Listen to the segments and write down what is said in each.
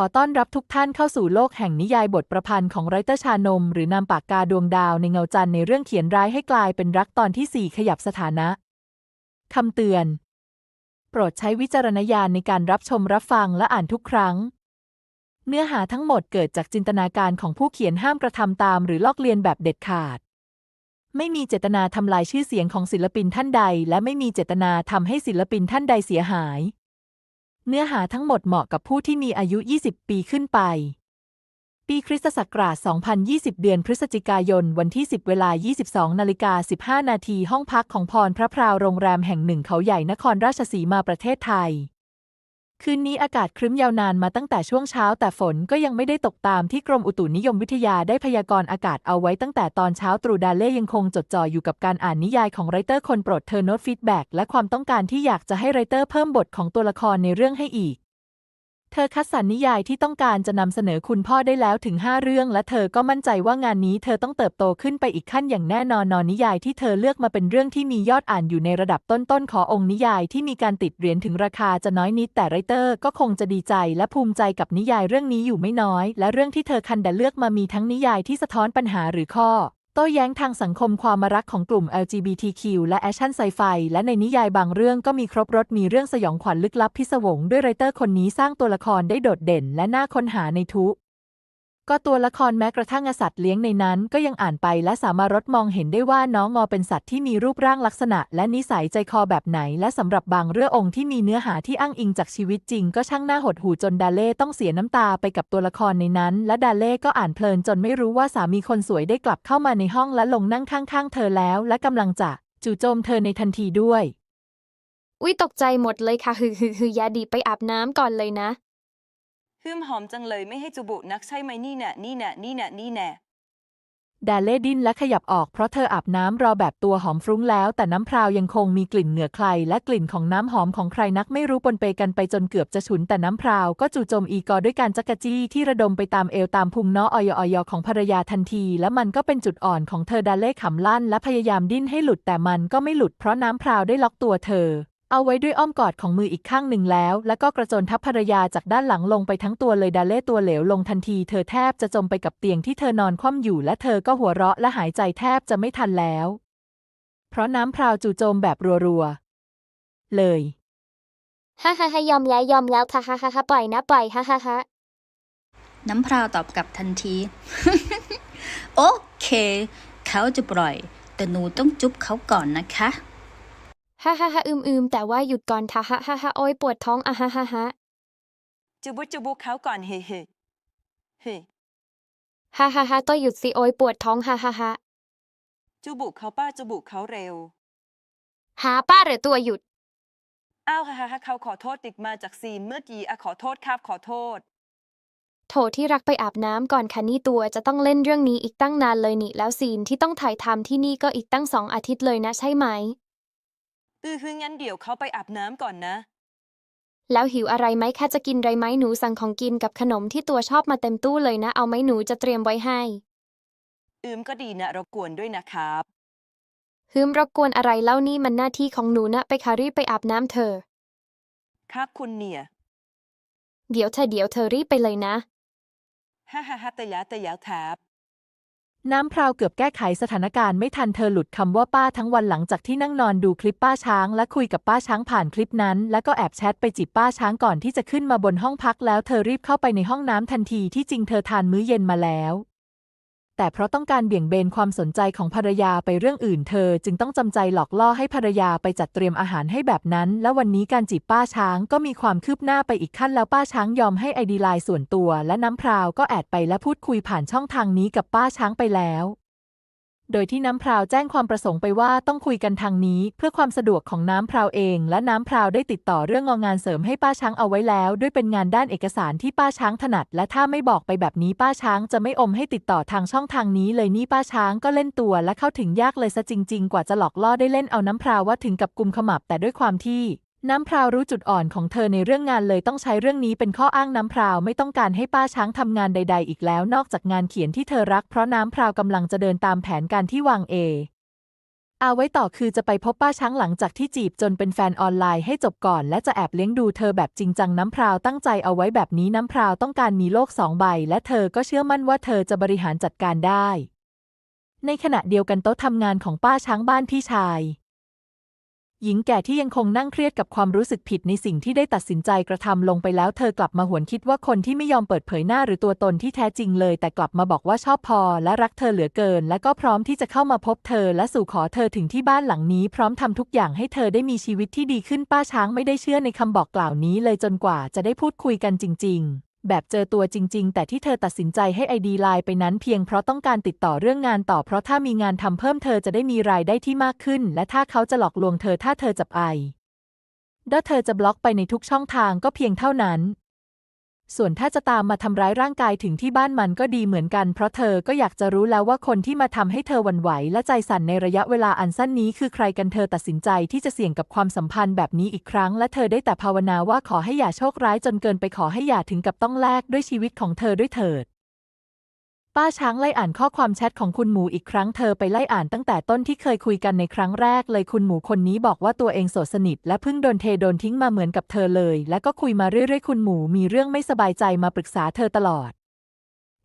ขอต้อนรับทุกท่านเข้าสู่โลกแห่งนิยายบทประพันธ์ของไรเตอร์ชานม หรือนามปากกาดวงดาวในเงาจันทร์ในเรื่องเขียนร้ายให้กลายเป็นรักตอนที่ 4 ขยับสถานะ คำเตือน โปรดใช้วิจารณญาณในการรับชมรับฟังและอ่านทุกครั้ง เนื้อหาทั้งหมดเกิดจากจินตนาการของผู้เขียนห้ามกระทำตามหรือลอกเลียนแบบเด็ดขาด ไม่มีเจตนาทำลายชื่อเสียงของศิลปินท่านใด และไม่มีเจตนาทำให้ศิลปินท่านใดเสียหาย เนื้อหาทั้งหมดเหมาะกับผู้ที่มีอายุ 20 ปีขึ้นไป ปีคริสตศักราช 2020 เดือนพฤศจิกายน วันที่ 10 เวลา 22 นาฬิกา 15 นาทีห้องพักของพรพระพราวโรงแรมแห่งหนึ่งเขาใหญ่นครราชสีมาประเทศไทย คืนนี้อากาศครึ้มยาวนานมาตั้งแต่ช่วงเช้า แต่ฝนก็ยังไม่ได้ตกตามที่กรมอุตุนิยมวิทยาได้พยากรณ์อากาศเอาไว้ตั้งแต่ตอนเช้าตรูดาเล่ยังคงจดจ่ออยู่กับการอ่านนิยายของไรเตอร์คนโปรดเธอโน้ตฟีดแบ็กและความต้องการที่อยากจะให้ไรเตอร์เพิ่มบทของตัวละครในเรื่องให้อีก เธอคัดสรรนิยายที่ต้องการจะนำเสนอคุณพ่อได้แล้วถึง 5 เรื่อง และเธอก็มั่นใจว่างานนี้เธอต้องเติบโตขึ้นไปอีกขั้นอย่างแน่นอนนอนนิยายที่เธอเลือกมาเป็นเรื่องที่มียอดอ่านอยู่ในระดับต้นๆขอองค์นิยายที่มีการติดเหรียญถึงราคาจะน้อยนิดแต่ไรเตอร์ก็คงจะดีใจ และภูมิใจกับนิยายเรื่องนี้อยู่ไม่น้อย และเรื่องที่เธอคันดะเลือกมามีทั้งนิยายที่สะท้อนปัญหาหรือข้อ โต้แย้งทางสังคมความมารักของกลุ่ม LGBTQ และแอคชั่นไซไฟและในนิยายบางเรื่องก็มีครบรถมีเรื่องสยองขวัญลึกลับพิศวง ด้วยไรเตอร์คนนี้สร้างตัวละครได้โดดเด่น และน่าค้นหาในทุก ก็ตัวละครแม้กระทั่งอสัตว์เลี้ยงในนั้นก็ยังอ่านไปและสามารถมองเห็นได้ว่าน้องงอเป็นสัตว์ที่มีรูปร่างลักษณะ และนิสัยใจคอแบบไหน และสำหรับบางเรื่ององค์ที่มีเนื้อหาที่อ้างอิงจากชีวิตจริง ก็ช่างน่าหดหู่จนดาเล่ต้องเสียน้ำตาไปกับตัวละครในนั้น และดาเล่ก็อ่านเพลินจนไม่รู้ว่าสามีคนสวยได้กลับเข้ามาในห้องและลงนั่งข้างๆ เธอแล้ว และกำลังจะจู่โจมเธอในทันทีด้วย อุ๊ยตกใจหมดเลยค่ะฮือฮือฮือยาดีไปอาบน้ำก่อนเลยนะ ฮึมหอมจังเลยไม่ให้จูบุนักใช่ไหมนี่แน่นี่แน่นี่แน่นี่แน่ดาเล่ดิ้นและขยับออกเพราะเธออาบน้ำรอแบบตัวหอมฟรุ้งแล้ว แต่น้ำพราวยังคงมีกลิ่นเหงื่อใคร และกลิ่นของน้ำหอมของใครนักไม่รู้ปนเปกันไปจนเกือบจะฉุนแต่น้ำพราวก็จู่โจมอีกอด้วยการจักรจี้ที่ระดมไปตามเอวตามพุงเนาะออยออยของภรรยาทันที และมันก็เป็นจุดอ่อนของเธอดาเล่ขำลั่น และพยายามดิ้นให้หลุดแต่มันก็ไม่หลุดเพราะน้ำพราวได้ล็อกตัวเธอ เอาไว้ด้วยอ้อมกอดของมืออีกข้างหนึ่งแล้ว แล้วก็กระโจนทับภรรยาจากด้านหลังลงไปทั้งตัวเลยดาเล่ตัวเหลวลงทันที เธอแทบจะจมไปกับเตียงที่เธอนอนคว่ำอยู่ และเธอก็หัวเราะและหายใจแทบจะไม่ทันแล้ว เพราะน้ำพราวจู่โจมแบบรัวๆ เลย ฮ่าฮ่าฮ่ายอมแล้วยอมแล้วค่ะฮ่าฮ่าฮ่าปล่อยนะปล่อยฮ่าฮ่าฮ่าน้ำพราวตอบกลับทันที โอเค เขาจะปล่อย แต่หนูต้องจุ๊บเขาก่อนนะคะ ฮ่าฮ่าฮ่าอืมอืมแต่ว่าหยุดก่อนค่ะฮ่าฮ่าฮ่าโอ้ยปวดท้องอะฮ่าฮ่าฮ่าจูบุจูบุเขาก่อนเฮ้เฮ้เฮ้ฮ่าฮ่าฮ่าต้องหยุดสิโอ้ยปวดท้องฮ่าฮ่าฮ่าจูบุเขาป้าจูบุเขาเร็ว หาป้าหรือตัวหยุดอ้าวฮ่าฮ่าฮ่าเขาขอโทษติดมาจากซีนเมื่อกี้อะขอโทษครับขอโทษโถที่รักไปอาบน้ำก่อนค่ะนี่ตัวจะต้องเล่นเรื่องนี้อีกตั้งนานเลยนี่ แล้วซีนที่ต้องถ่ายทำที่นี่ก็อีกตั้งสองอาทิตย์เลยนะใช่ไหม อือคืองั้นเดี๋ยวเขาไปอาบน้ำก่อนนะ แล้วหิวอะไรไหมคะจะกินอะไรไหมหนูสั่งของกินกับขนมที่ตัวชอบมาเต็มตู้เลยนะ เอาไหมหนูจะเตรียมไว้ให้ อืมก็ดีนะรบกวนด้วยนะครับฮึมรบกวนอะไรเล่านี่มันหน้าที่ของหนูนะ ไปค่ะรีบไปอาบน้ำเธอครับคุณเนี่ย เดี๋ยวเธอเดี๋ยวเธอรีบไปเลยนะ ฮ่าฮ่าฮ่าแต่ยาแต่ยาแทบ น้ำพราวเกือบแก้ไขสถานการณ์ไม่ทันเธอหลุดคำว่าป้าทั้งวันหลังจากที่นั่งนอนดูคลิปป้าช้าง และคุยกับป้าช้างผ่านคลิปนั้น แล้วก็แอบแชทไปจีบป้าช้างก่อนที่จะขึ้นมาบนห้องพักแล้วเธอรีบเข้าไปในห้องน้ำทันทีที่จริงเธอทานมื้อเย็นมาแล้ว แต่เพราะต้องการเบี่ยงเบนความสนใจของภรรยาไปเรื่องอื่นเธอ จึงต้องจำใจหลอกล่อให้ภรรยาไปจัดเตรียมอาหารให้แบบนั้น และวันนี้การจีบป้าช้างก็มีความคืบหน้าไปอีกขั้นแล้วป้าช้างยอมให้ไอดีไลน์ส่วนตัว และน้ำพราวก็แอดไปและพูดคุยผ่านช่องทางนี้กับป้าช้างไปแล้ว โดยที่น้ำพราวแจ้งความประสงค์ไปว่าต้องคุยกันทางนี้ เพื่อความสะดวกของน้ำพราวเอง และน้ำพราวได้ติดต่อเรื่องงองานเสริมให้ป้าช้างเอาไว้แล้ว ด้วยเป็นงานด้านเอกสารที่ป้าช้างถนัด และถ้าไม่บอกไปแบบนี้ป้าช้างจะไม่อมให้ติดต่อทางช่องทางนี้ เลยนี่ป้าช้างก็เล่นตัวและเข้าถึงยากเลยซะจริง ๆ กว่าจะหลอกล่อได้เล่นเอาน้ำพราวว่าถึงกับกุมขมับแต่ด้วยความที่ น้ำพราวรู้จุดอ่อนของเธอในเรื่องงานเลยต้องใช้เรื่องนี้เป็นข้ออ้างน้ำพราวไม่ต้องการให้ป้าช้างทำงานใด ๆ อีกแล้ว นอกจากงานเขียนที่เธอรักเพราะน้ำพราวกำลังจะเดินตามแผนการที่วางเออาไว้ต่อคือจะไปพบป้าช้างหลังจากที่จีบจนเป็นแฟนออนไลน์ให้จบก่อน และจะแอบเลี้ยงดูเธอแบบจริงจังน้ำพราวตั้งใจเอาไว้แบบนี้น้ำพราวต้องการมีโลกสองใบ และเธอก็เชื่อมั่นว่าเธอจะบริหารจัดการได้ ในขณะเดียวกันโต๊ะทำงานของป้าช้างบ้านพี่ชาย หญิงแก่ที่ยังคงนั่งเครียดกับความรู้สึกผิดในสิ่งที่ได้ตัดสินใจกระทำลงไปแล้ว เธอกลับมาหวนคิดว่าคนที่ไม่ยอมเปิดเผยหน้าหรือตัวตนที่แท้จริงเลย แต่กลับมาบอกว่าชอบพอ และรักเธอเหลือเกิน และก็พร้อมที่จะเข้ามาพบเธอ และสู่ขอเธอถึงที่บ้านหลังนี้ พร้อมทำทุกอย่างให้เธอได้มีชีวิตที่ดีขึ้นป้าช้างไม่ได้เชื่อในคำบอกกล่าวนี้เลยจนกว่าจะได้พูดคุยกันจริง ๆ แบบเจอตัวจริง ๆ แต่ที่เธอตัดสินใจให้ไอดีไลน์ไปนั้นเพียงเพราะต้องการติดต่อเรื่องงานต่อ เพราะถ้ามีงานทำเพิ่มเธอจะได้มีรายได้ที่มากขึ้น และถ้าเขาจะหลอกลวงเธอถ้าเธอจับไอด้วเธอจะบล็อกไปในทุกช่องทางก็เพียงเท่านั้น ส่วนถ้าจะตามมาทำร้ายร่างกายถึงที่บ้านมันก็ดีเหมือนกัน เพราะเธอก็อยากจะรู้แล้วว่าคนที่มาทำให้เธอหวั่นไหว และใจสั่นในระยะเวลาอันสั้นนี้คือใครกันเธอตัดสินใจที่จะเสี่ยงกับความสัมพันธ์แบบนี้อีกครั้ง และเธอได้แต่ภาวนาว่าขอให้อย่าโชคร้ายจนเกินไปขอให้อย่าถึงกับต้องแลกด้วยชีวิตของเธอด้วยเถิด ป้าช้างไล่อ่านข้อความแชทของคุณหมูอีกครั้งเธอไปไล่อ่านตั้งแต่ต้นที่เคยคุยกันในครั้งแรกเลยคุณหมูคนนี้บอกว่าตัวเองโสดสนิท และเพิ่งโดนเทโดนทิ้งมาเหมือนกับเธอเลย และก็คุยมาเรื่อยๆ คุณหมูมีเรื่องไม่สบายใจมาปรึกษาเธอตลอด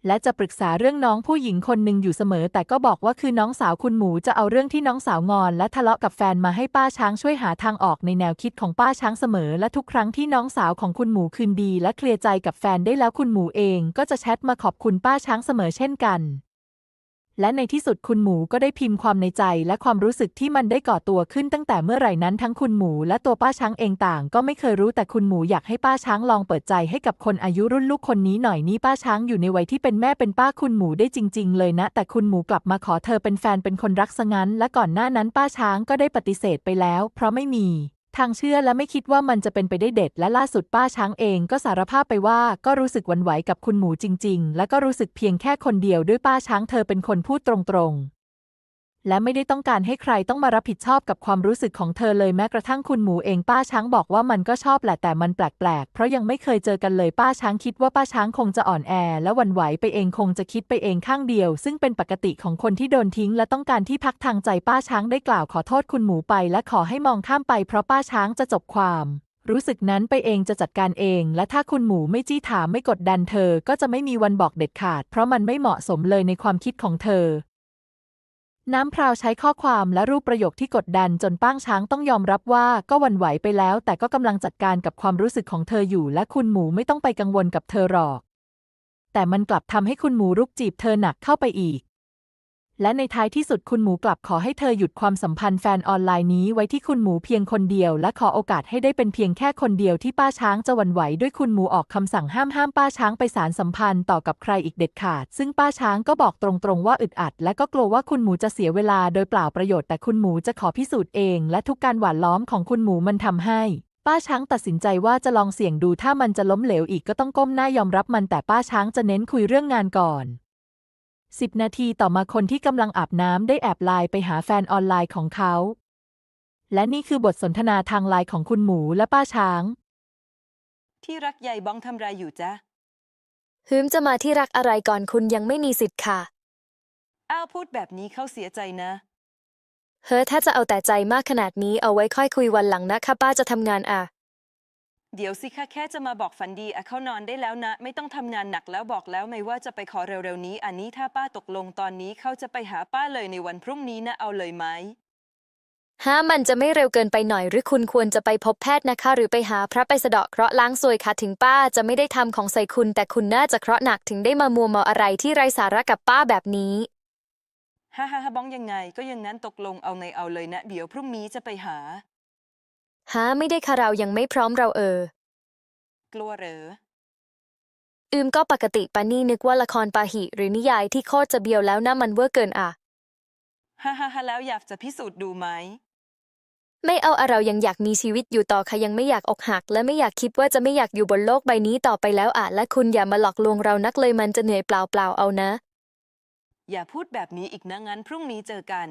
และจะปรึกษาเรื่องน้องผู้หญิงคนหนึ่งอยู่เสมอ แต่ก็บอกว่าคือน้องสาวคุณหมูจะเอาเรื่องที่น้องสาวงอน และทะเลาะกับแฟนมาให้ป้าช้างช่วยหาทางออกในแนวคิดของป้าช้างเสมอ และทุกครั้งที่น้องสาวของคุณหมูคืนดี และเคลียร์ใจกับแฟนได้แล้วคุณหมูเอง ก็จะแชทมาขอบคุณป้าช้างเสมอเช่นกัน และในที่สุดคุณหมูก็ได้พิมพ์ความในใจและความรู้สึกที่มันได้ก่อตัวขึ้นตั้งแต่เมื่อไหร่นั้นทั้งคุณหมูและตัวป้าช้างเองต่าง ก็ไม่เคยรู้แต่คุณหมูอยากให้ป้าช้างลองเปิดใจให้กับคนอายุรุ่นลูกคนนี้หน่อยนี่ป้าช้างอยู่ในวัยที่เป็นแม่เป็นป้าคุณหมูได้จริง ๆ เลยนะ แต่คุณหมูกลับมาขอเธอเป็นแฟนเป็นคนรักซะงั้น และก่อนหน้านั้นป้าช้างก็ได้ปฏิเสธไปแล้ว เพราะไม่มี ทางเชื่อและไม่คิดว่ามันจะเป็นไปได้เด็ด และล่าสุดป้าช้างเองก็สารภาพไปว่าก็รู้สึกวั่นไหวกับคุณหมูจริง ๆ และก็รู้สึกเพียงแค่คนเดียวด้วยป้าช้างเธอเป็นคนพูดตรงๆ และไม่ได้ต้องการให้ใครต้องมารับผิดชอบกับความรู้สึกของเธอเลยแม้กระทั่งคุณหมูเองป้าช้างบอกว่ามันก็ชอบแหละแต่มันแปลกๆ เพราะยังไม่เคยเจอกันเลยป้าช้างคิดว่าป้าช้างคงจะอ่อนแอ และวั่นไหวไปเองคงจะคิดไปเองข้างเดียว ซึ่งเป็นปกติของคนที่โดนทิ้ง และต้องการที่พักทางใจป้าช้างได้กล่าวขอโทษคุณหมูไป และขอให้มองข้ามไปเพราะป้าช้างจะจบความรู้สึกนั้นไปเองจะจัดการเอง และถ้าคุณหมูไม่จี้ถามไม่กดดันเธอ ก็จะไม่มีวันบอกเด็ดขาด เพราะมันไม่เหมาะสมเลยในความคิดของเธอ น้ำพราวใช้ข้อความและรูปประโยคที่กดดันจนป้างช้างต้องยอมรับว่าก็วันไหวไปแล้ว แต่ก็กำลังจัดการกับความรู้สึกของเธออยู่ และคุณหมูไม่ต้องไปกังวลกับเธอหรอก แต่มันกลับทำให้คุณหมูรุกจีบเธอหนักเข้าไปอีก และในท้ายที่สุดคุณหมูกลับขอให้เธอหยุดความสัมพันธ์แฟนออนไลน์นี้ไว้ที่คุณหมูเพียงคนเดียว และขอโอกาสให้ได้เป็นเพียงแค่คนเดียวที่ป้าช้างจะหวั่นไหวด้วยคุณหมูออกคำสั่งห้ามห้ามป้าช้างไปสารสัมพันธ์ต่อกับใครอีกเด็ดขาด ซึ่งป้าช้างก็บอกตรงๆว่าอึดอัด และก็กลัวว่าคุณหมูจะเสียเวลาโดยเปล่าประโยชน์แต่คุณหมูจะขอพิสูจน์เอง และทุกการหว่านล้อมของคุณหมูมันทำให้ป้าช้างตัดสินใจว่าจะลองเสี่ยงดูถ้ามันจะล้มเหลวอีกก็ต้องก้มหน้ายอมรับมันแต่ป้าช้างจะเน้นคุยเรื่องงานก่อน สิบนาทีต่อมาคนที่กำลังอาบน้ำได้แอบไลน์ไปหาแฟนออนไลน์ของเขา และนี่คือบทสนทนาทางไลน์ของคุณหมูและป้าช้าง ที่รักใหญ่บ้องทำไรอยู่จ๊ะฮึมจะมาที่รักอะไรก่อนคุณยังไม่มีสิทธิ์ค่ะ อ้าวพูดแบบนี้เขาเสียใจนะ เฮ้อถ้าจะเอาแต่ใจมากขนาดนี้เอาไว้ค่อยคุยวันหลังนะคะป้าจะทำงานอะ เดี๋ยวสิคะแค่จะมาบอกฝันดีอะเขานอนได้แล้วนะ ไม่ต้องทำงานหนักแล้วบอกแล้วไม่ว่าจะไปขอเร็วๆนี้ อันนี้ถ้าป้าตกลงตอนนี้เขาจะไปหาป้าเลยในวันพรุ่งนี้นะเอาเลยไหมฮะมันจะไม่เร็วเกินไปหน่อยหรือคุณควรจะไปพบแพทย์นะคะ หรือไปหาพระไปสะเดาะเคราะห์ล้างซวยค่ะถึงป้าจะไม่ได้ทำของใส่คุณ แต่คุณน่าจะเคราะห์หนักถึงได้มามัวเมาอะไรที่ไร้สาระกับป้าแบบนี้ฮ่าฮ่าฮ่าบ้องยังไง ก็ยังนั้นตกลงเอาในเอาเลยนะ เดี๋ยวพรุ่งนี้จะไปหา ฮะไม่ได้ค่ะเรายังไม่พร้อมเราเออ กลัวเหรอ อืมก็ปกติปานี่นึกว่าละครปาหิ หรือนิยายที่โคตรจะเบียวแล้วนะมันเวอร์เกินอะ ฮ่าฮ่าฮ่าแล้วอยากจะพิสูจน์ดูไหม ไม่เอาอะเรายังอยากมีชีวิตอยู่ต่อค่ะยังไม่อยากอกหัก และไม่อยากคิดว่าจะไม่อยากอยู่บนโลกใบนี้ต่อไปแล้วอะ และคุณอย่ามาหลอกลวงเรานักเลยมันจะเหนื่อยเปล่าๆเอานะ อย่าพูดแบบนี้อีกนะงั้นพรุ่งนี้เจอกัน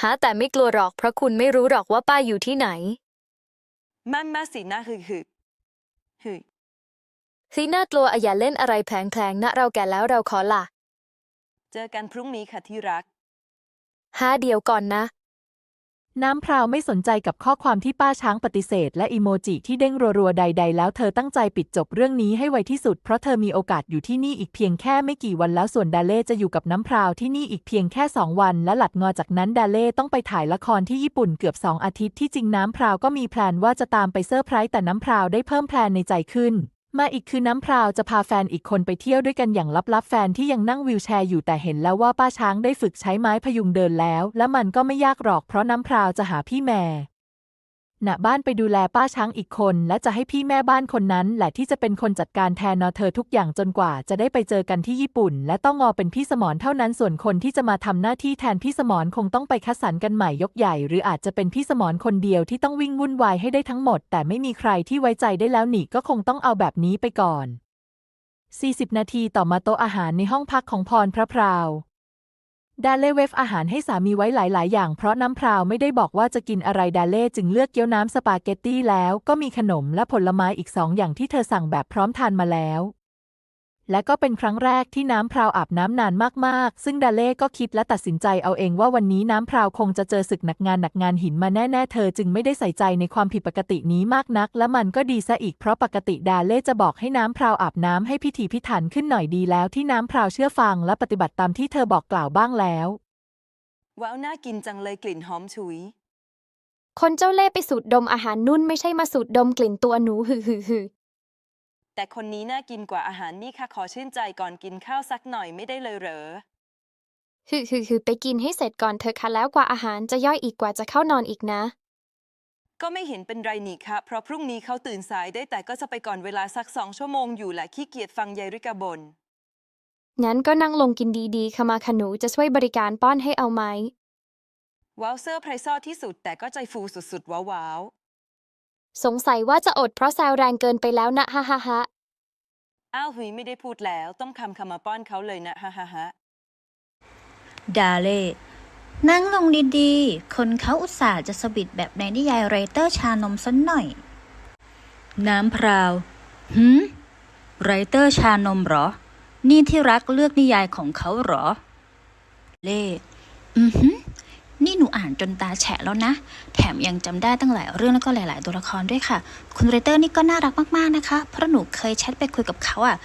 หาแต่ไม่กลัวหรอกเพราะคุณไม่รู้หรอกว่าป้าอยู่ที่ไหนมันมาสินะฮึฮึฮึซีน่ากลัวอะอย่าเล่นอะไรแผลงๆนะเราแก่แล้วเราขอละเจอกันพรุ่งนี้ค่ะที่รัก ห้าเดียวก่อนนะ น้ำพราวไม่สนใจกับข้อความที่ป้าช้างปฏิเสธ และอีโมจิที่เด้งรัวๆ ใด ๆ แล้วเธอตั้งใจปิดจบเรื่องนี้ให้ไวที่สุด เพราะเธอมีโอกาสอยู่ที่นี่อีกเพียงแค่ไม่กี่วันแล้วส่วนดาเล่จะอยู่กับน้ำพราวที่นี่อีกเพียงแค่สองวัน และหลัดงอจากนั้นดาเล่ต้องไปถ่ายละครที่ญี่ปุ่นเกือบสองอาทิตย์ที่จริงน้ำพราวก็มีแพลนว่าจะตามไปเซอร์ไพรส์แต่น้ำพราวได้เพิ่มแพลนในใจขึ้น มาอีกคือน้ำพราวจะพาแฟนอีกคนไปเที่ยวด้วยกันอย่างลับๆ แฟนที่ยังนั่งวิวแชร์อยู่แต่เห็นแล้วว่าป้าช้างได้ฝึกใช้ไม้พยุงเดินแล้ว และมันก็ไม่ยากหรอกเพราะน้ำพราวจะหาพี่แม่ ณบ้านไปดูแลป้าช้างอีกคน และจะให้พี่แม่บ้านคนนั้น แหละที่จะเป็นคนจัดการแทนนอเธอทุกอย่างจนกว่าจะได้ไปเจอกันที่ญี่ปุ่น และต้องงอเป็นพี่สมรเท่านั้นส่วนคนที่จะมาทำหน้าที่แทนพี่สมรคงต้องไปคัดสรรกันใหม่ยกใหญ่ หรืออาจจะเป็นพี่สมรคนเดียวที่ต้องวิ่งวุ่นวายให้ได้ทั้งหมด แต่ไม่มีใครที่ไว้ใจได้แล้วหนีก็คงต้องเอาแบบนี้ไปก่อน 40 นาทีต่อมาโต๊ะอาหารในห้องพักของพรพระพราว ดาเล่เวฟอาหารให้สามีไว้หลาย ๆ อย่าง เพราะน้ำพราวไม่ได้บอกว่าจะกินอะไรดาเล่จึงเลือกเกี๊ยวน้ำสปาเกตตี้แล้วก็มีขนมและผลไม้อีกสองอย่างที่เธอสั่งแบบพร้อมทานมาแล้ว และก็เป็นครั้งแรกที่น้ำพราวอาบน้ำนานมากๆ ซึ่งดาเล่ก็คิดและตัดสินใจเอาเองว่าวันนี้น้ำพราวคงจะเจอศึกหนักงานหนักงานหินมาแน่ ๆ เธอจึงไม่ได้ใส่ใจในความผิดปกตินี้มากนัก และมันก็ดีซะอีกเพราะปกติดาเล่จะบอกให้น้ำพราวอาบน้ำให้พิถีพิถันขึ้นหน่อยดีแล้วที่น้ำพราวเชื่อฟังและปฏิบัติตามที่เธอบอกกล่าวบ้างแล้วว้าวน่ากินจังเลยกลิ่นหอมฉุย คนเจ้าเล่ไปสูดดมอาหารนุ่นไม่ใช่มาสูดดมกลิ่นตัวหนูฮือฮือฮือ แต่คนนี้น่ากินกว่าอาหารนี่ค่ะขอชื่นใจก่อนกินข้าวสักหน่อยไม่ได้เลยเหรอฮือฮือฮือไปกินให้เสร็จก่อนเธอะค่ะแล้วกว่าอาหารจะย่อยอีกกว่าจะเข้านอนอีกนะ ก็ไม่เห็นเป็นไรนี่ค่ะ เพราะพรุ่งนี้เขาตื่นสายได้แต่ก็จะไปก่อนเวลาสักสองชั่วโมงอยู่แหละขี้เกียจฟังยายริกาบน งั้นก็นั่งลงกินดีๆค่ะมาค่ะหนูจะช่วยบริการป้อนให้เอาไหมว้าวเซอร์ไพรส์ซอที่สุดแต่ก็ใจฟูสุดๆว้าว สงสัยว่าจะอดเพราะแซวแรงเกินไปแล้วนะฮ่าฮ่าฮ่าๆอ้าวหุยไม่ได้พูดแล้ว ต้องคำคำมาป้อนเขาเลยนะฮ่าฮ่าฮ่าดาเล่นั่งลงดีๆ คนเขาอุตส่าห์จะสบิดแบบในนิยายไรเตอร์ชานมสันหน่อย น้ำพราวหืมไรเตอร์ชานมเหรอ นี่ที่รักเลือกนิยายของเขาเหรอ เล่ อือหือ นี่หนูอ่านจนตาแฉะแล้วนะ แถมยังจำได้ตั้งหลายเรื่องแล้วก็หลาย ๆ ตัวละครด้วยค่ะ คุณไรเตอร์นี่ก็น่ารักมาก ๆ นะคะ เพราะหนูเคยแชทไปคุยกับเขาอะ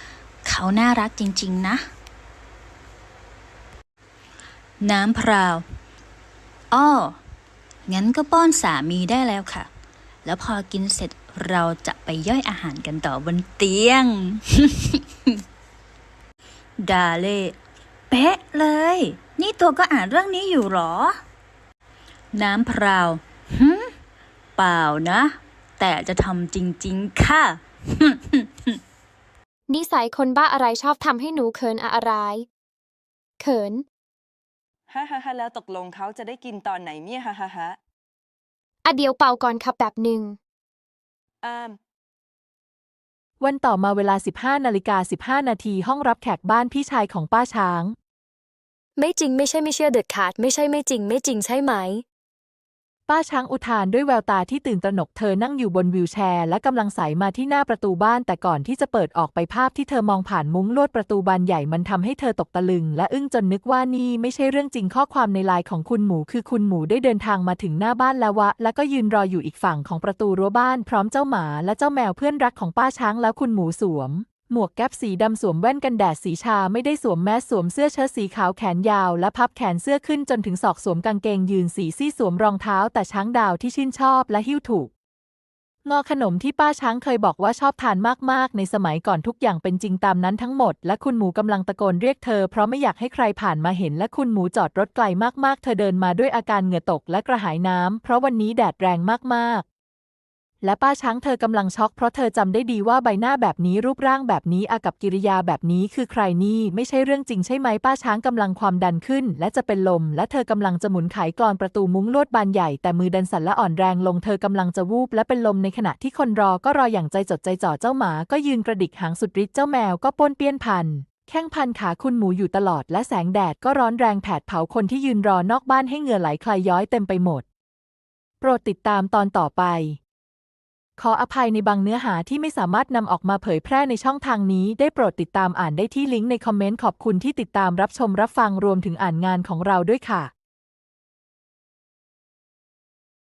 เขาน่ารักจริง ๆ นะ น้ำพราว อ้อ งั้นก็ป้อนสามีได้แล้วค่ะ แล้วพอกินเสร็จเราจะไปย่อยอาหารกันต่อบนเตียง ดาเล่เป๊ะเลย นี่ตัวก็อ่านเรื่องนี้อยู่หรอ น้ำพราวหืมเปล่านะ แต่จะทำจริง ๆ ค่ะ นิสัยคนบ้าอะไรชอบทำให้หนูเขินอะไร เขิน ฮ่าฮ่าฮ่าแล้วตกลงเขาจะได้กินตอนไหนเนี่ยฮ่าฮ่าฮ่าอะเดี๋ยวเป่าก่อนครับแบบหนึ่งอ้ามวันต่อมาเวลา 15นาฬิกา15 นาทีห้องรับแขกบ้านพี่ชายของป้าช้าง ไม่จริงไม่ใช่ไม่เชื่อเด็ดขาด ไม่ใช่ไม่จริง ไม่จริงใช่ไหม ป้าช้างอุทานด้วยแววตาที่ตื่นตระหนกเธอนั่งอยู่บนวิวแชร์และกำลังใสมาที่หน้าประตูบ้านแต่ก่อนที่จะเปิดออกไปภาพที่เธอมองผ่านมุ้งลวดประตูบานใหญ่มันทำให้เธอตกตะลึง และอึ้งจนนึกว่านี่ไม่ใช่เรื่องจริงข้อความในไลน์ของคุณหมู คือคุณหมูได้เดินทางมาถึงหน้าบ้านแล้ววะ และก็ยืนรออยู่อีกฝั่งของประตูรั้วบ้านพร้อมเจ้าหมาและเจ้าแมวเพื่อนรักของป้าช้างแล้วคุณหมูสวม หมวกแก๊ปสีดำสวมแว่นกันแดดสีชาไม่ได้สวมแมสสวมเสื้อเชิ้ตสีขาวแขนยาว และพับแขนเสื้อขึ้นจนถึงศอกสวมกางเกงยืนสีซี่สวมรองเท้า แต่ช้างดาวที่ชื่นชอบและหิ้วถูกงอขนมที่ป้าช้างเคยบอกว่าชอบทานมาก ๆ ในสมัยก่อนทุกอย่างเป็นจริงตามนั้นทั้งหมด และคุณหมูกำลังตะโกนเรียกเธอเพราะไม่อยากให้ใครผ่านมาเห็น และคุณหมูจอดรถไกลมาก ๆ เธอเดินมาด้วยอาการเหงื่อตกและกระหายน้ำเพราะวันนี้แดดแรงมากๆ และป้าช้างเธอกำลังช็อกเพราะเธอจำได้ดีว่าใบหน้าแบบนี้รูปร่างแบบนี้อากับกิริยาแบบนี้คือใครนี่ ไม่ใช่เรื่องจริงใช่ไหมป้าช้างกำลังความดันขึ้น และจะเป็นลม และเธอกำลังจะหมุนไขกรอนประตูมุ้งลวดบานใหญ่แต่มือดันสั่นและอ่อนแรงลงเธอกำลังจะวูบและเป็นลมในขณะที่คนรอก็รออย่างใจจดใจจ่อเจ้าหมาก็ยืนกระดิกหางสุดฤทธิ์เจ้าแมวก็ป้วนเปี้ยนพันแข้งพันขาคุณหมูอยู่ตลอดและแสงแดดก็ร้อนแรงแผดเผาคนที่ยืนรอนอกบ้านให้เหงื่อไหลคลายย้อยเต็มไปหมด โปรดติดตามตอนต่อไป ขออภัยในบางเนื้อหาที่ไม่สามารถนำออกมาเผยแพร่ในช่องทางนี้ ได้โปรดติดตามอ่านได้ที่ลิงก์ในคอมเมนต์ขอบคุณที่ติดตามรับชมรับฟังรวมถึงอ่านงานของเราด้วยค่ะ